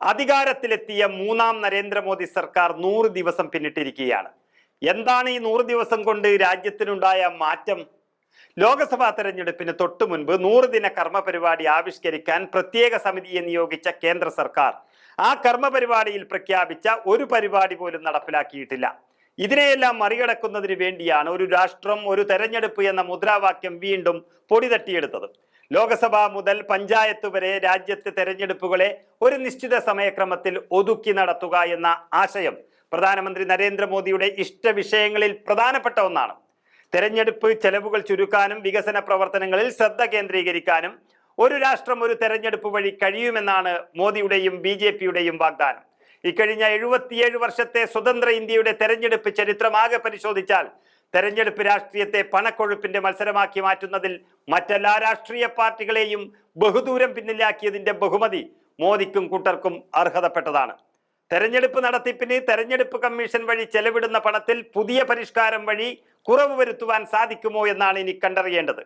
അധികാരത്തിലെത്തിയ മൂന്നാം നരേന്ദ്രമോദി സർക്കാർ നൂറ് ദിവസം പിന്നിട്ടിരിക്കുകയാണ്. എന്താണ് ഈ നൂറ് ദിവസം കൊണ്ട് രാജ്യത്തിനുണ്ടായ മാറ്റം? ലോക്സഭാ തെരഞ്ഞെടുപ്പിന് തൊട്ടു മുൻപ് നൂറ് ദിന കർമ്മ പരിപാടി ആവിഷ്കരിക്കാൻ പ്രത്യേക സമിതിയെ നിയോഗിച്ച കേന്ദ്ര സർക്കാർ ആ കർമ്മ പരിപാടിയിൽ പ്രഖ്യാപിച്ച ഒരു പരിപാടി പോലും നടപ്പിലാക്കിയിട്ടില്ല. ഇതിനെയെല്ലാം മറികടക്കുന്നതിന് വേണ്ടിയാണ് ഒരു രാഷ്ട്രം ഒരു തെരഞ്ഞെടുപ്പ് എന്ന മുദ്രാവാക്യം വീണ്ടും പൊടി തട്ടിയെടുത്തത് ലോകസഭ മുതൽ പഞ്ചായത്ത് വരെ രാജ്യത്തെ തെരഞ്ഞെടുപ്പുകളെ ഒരു നിശ്ചിത സമയക്രമത്തിൽ ഒതുക്കി നടത്തുക എന്ന ആശയം പ്രധാനമന്ത്രി നരേന്ദ്രമോദിയുടെ ഇഷ്ട വിഷയങ്ങളിൽ പ്രധാനപ്പെട്ട ഒന്നാണ്. തെരഞ്ഞെടുപ്പ് ചെലവുകൾ ചുരുക്കാനും വികസന പ്രവർത്തനങ്ങളിൽ ശ്രദ്ധ കേന്ദ്രീകരിക്കാനും ഒരു രാഷ്ട്രം ഒരു തെരഞ്ഞെടുപ്പ് വഴി കഴിയുമെന്നാണ് മോദിയുടെയും ബി ജെ പിയുടെയും വാഗ്ദാനം. ഇക്കഴിഞ്ഞ എഴുപത്തിയേഴ് വർഷത്തെ സ്വതന്ത്ര ഇന്ത്യയുടെ തെരഞ്ഞെടുപ്പ് ചരിത്രമാകെ പരിശോധിച്ചാൽ തെരഞ്ഞെടുപ്പ് രാഷ്ട്രീയത്തെ പണക്കൊഴുപ്പിന്റെ മത്സരമാക്കി മാറ്റുന്നതിൽ മറ്റെല്ലാ രാഷ്ട്രീയ പാർട്ടികളെയും ബഹുദൂരം പിന്നിലാക്കിയതിന്റെ ബഹുമതി മോദിക്കും കൂട്ടർക്കും അർഹതപ്പെട്ടതാണ്. തെരഞ്ഞെടുപ്പ് നടത്തിപ്പിന് തെരഞ്ഞെടുപ്പ് കമ്മീഷൻ വഴി ചെലവിടുന്ന പണത്തിൽ പുതിയ പരിഷ്കാരം വഴി കുറവ് വരുത്തുവാൻ സാധിക്കുമോ എന്നാണ് ഇനി കണ്ടറിയേണ്ടത്.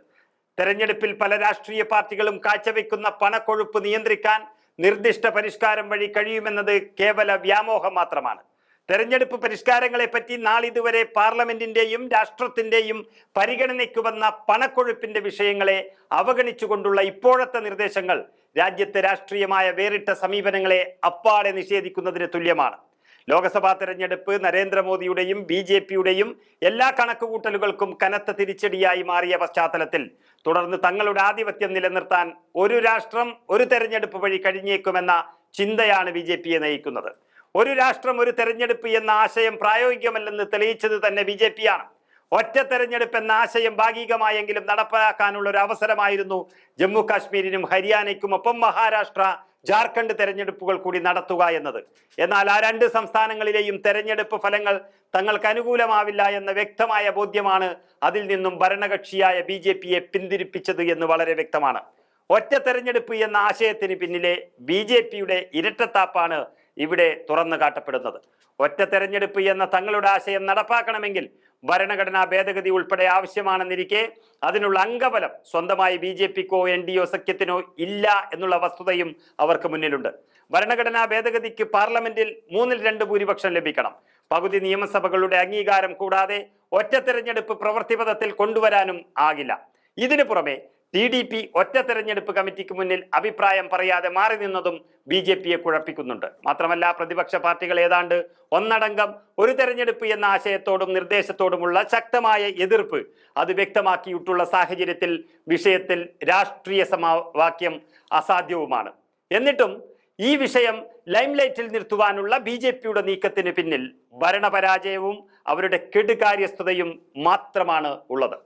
തെരഞ്ഞെടുപ്പിൽ പല രാഷ്ട്രീയ പാർട്ടികളും കാഴ്ചവെക്കുന്ന പണക്കൊഴുപ്പ് നിയന്ത്രിക്കാൻ നിർദ്ദിഷ്ട പരിഷ്കാരം വഴി കഴിയുമെന്നത് കേവല വ്യാമോഹം മാത്രമാണ്. തെരഞ്ഞെടുപ്പ് പരിഷ്കാരങ്ങളെപ്പറ്റി നാളിതുവരെ പാർലമെന്റിന്റെയും രാഷ്ട്രത്തിന്റെയും പരിഗണനയ്ക്ക് വന്ന പണക്കൊഴുപ്പിന്റെ വിഷയങ്ങളെ അവഗണിച്ചുകൊണ്ടുള്ള ഇപ്പോഴത്തെ നിർദ്ദേശങ്ങൾ രാജ്യത്തെ രാഷ്ട്രീയമായ വേറിട്ട സമീപനങ്ങളെ അപ്പാടെ നിഷേധിക്കുന്നതിന് തുല്യമാണ്. ലോക്സഭാ തെരഞ്ഞെടുപ്പ് നരേന്ദ്രമോദിയുടെയും ബി ജെ പിയുടെയും എല്ലാ കണക്കുകൂട്ടലുകൾക്കും കനത്ത തിരിച്ചടിയായി മാറിയ പശ്ചാത്തലത്തിൽ തുടർന്ന് തങ്ങളുടെ ആധിപത്യം നിലനിർത്താൻ ഒരു രാഷ്ട്രം ഒരു തെരഞ്ഞെടുപ്പ് വഴി കഴിഞ്ഞേക്കുമെന്ന ചിന്തയാണ് ബി നയിക്കുന്നത്. ഒരു രാഷ്ട്രം ഒരു തെരഞ്ഞെടുപ്പ് എന്ന ആശയം പ്രായോഗികമല്ലെന്ന് തെളിയിച്ചത് തന്നെ ബി ജെ പിയാണ് ഒറ്റ തെരഞ്ഞെടുപ്പ് എന്ന ആശയം ഭാഗികമായെങ്കിലും നടപ്പാക്കാനുള്ള ഒരു അവസരമായിരുന്നു ജമ്മു കാശ്മീരിനും ഹരിയാനയ്ക്കും ഒപ്പം മഹാരാഷ്ട്ര ജാർഖണ്ഡ് തെരഞ്ഞെടുപ്പുകൾ കൂടി നടത്തുക എന്നത്. എന്നാൽ ആ രണ്ട് സംസ്ഥാനങ്ങളിലെയും തെരഞ്ഞെടുപ്പ് ഫലങ്ങൾ തങ്ങൾക്ക് അനുകൂലമാവില്ല എന്ന വ്യക്തമായ ബോധ്യമാണ് അതിൽ നിന്നും ഭരണകക്ഷിയായ ബി ജെ പിയെ പിന്തിരിപ്പിച്ചത് എന്ന് വളരെ വ്യക്തമാണ്. ഒറ്റ തെരഞ്ഞെടുപ്പ് എന്ന ആശയത്തിന് പിന്നിലെ ബി ജെ പിയുടെ ഇരട്ടത്താപ്പാണ് ഇവിടെ തുറന്നു കാട്ടപ്പെടുന്നത്. ഒറ്റ തെരഞ്ഞെടുപ്പ് എന്ന തങ്ങളുടെ ആശയം നടപ്പാക്കണമെങ്കിൽ ഭരണഘടനാ ഭേദഗതി ഉൾപ്പെടെ ആവശ്യമാണെന്നിരിക്കെ അതിനുള്ള അംഗബലം സ്വന്തമായി ബി ജെ പിക്കോ എൻ ഡി ഒ സഖ്യത്തിനോ ഇല്ല എന്നുള്ള വസ്തുതയും അവർക്ക് മുന്നിലുണ്ട്. ഭരണഘടനാ ഭേദഗതിക്ക് പാർലമെന്റിൽ മൂന്നിൽ രണ്ട് ഭൂരിപക്ഷം ലഭിക്കണം. പകുതി നിയമസഭകളുടെ അംഗീകാരം കൂടാതെ ഒറ്റ തെരഞ്ഞെടുപ്പ് പ്രവൃത്തിപഥത്തിൽ കൊണ്ടുവരാനും ആകില്ല. ഇതിനു പുറമെ ടി ഡി പി ഒറ്റ തെരഞ്ഞെടുപ്പ് കമ്മിറ്റിക്ക് മുന്നിൽ അഭിപ്രായം പറയാതെ മാറി നിന്നതും ബി ജെ പിയെ കുഴപ്പിക്കുന്നുണ്ട്. മാത്രമല്ല പ്രതിപക്ഷ പാർട്ടികൾ ഏതാണ്ട് ഒന്നടങ്കം ഒരു തെരഞ്ഞെടുപ്പ് എന്ന ആശയത്തോടും നിർദ്ദേശത്തോടുമുള്ള ശക്തമായ എതിർപ്പ് അത് വ്യക്തമാക്കിയിട്ടുള്ള സാഹചര്യത്തിൽ വിഷയത്തിൽ രാഷ്ട്രീയ സമവാക്യം അസാധ്യവുമാണ്. എന്നിട്ടും ഈ വിഷയം ലൈംലൈറ്റിൽ നിർത്തുവാനുള്ള ബി ജെ പിയുടെ നീക്കത്തിന് പിന്നിൽ ഭരണപരാജയവും അവരുടെ കെടുകാര്യസ്ഥതയും മാത്രമാണ് ഉള്ളത്.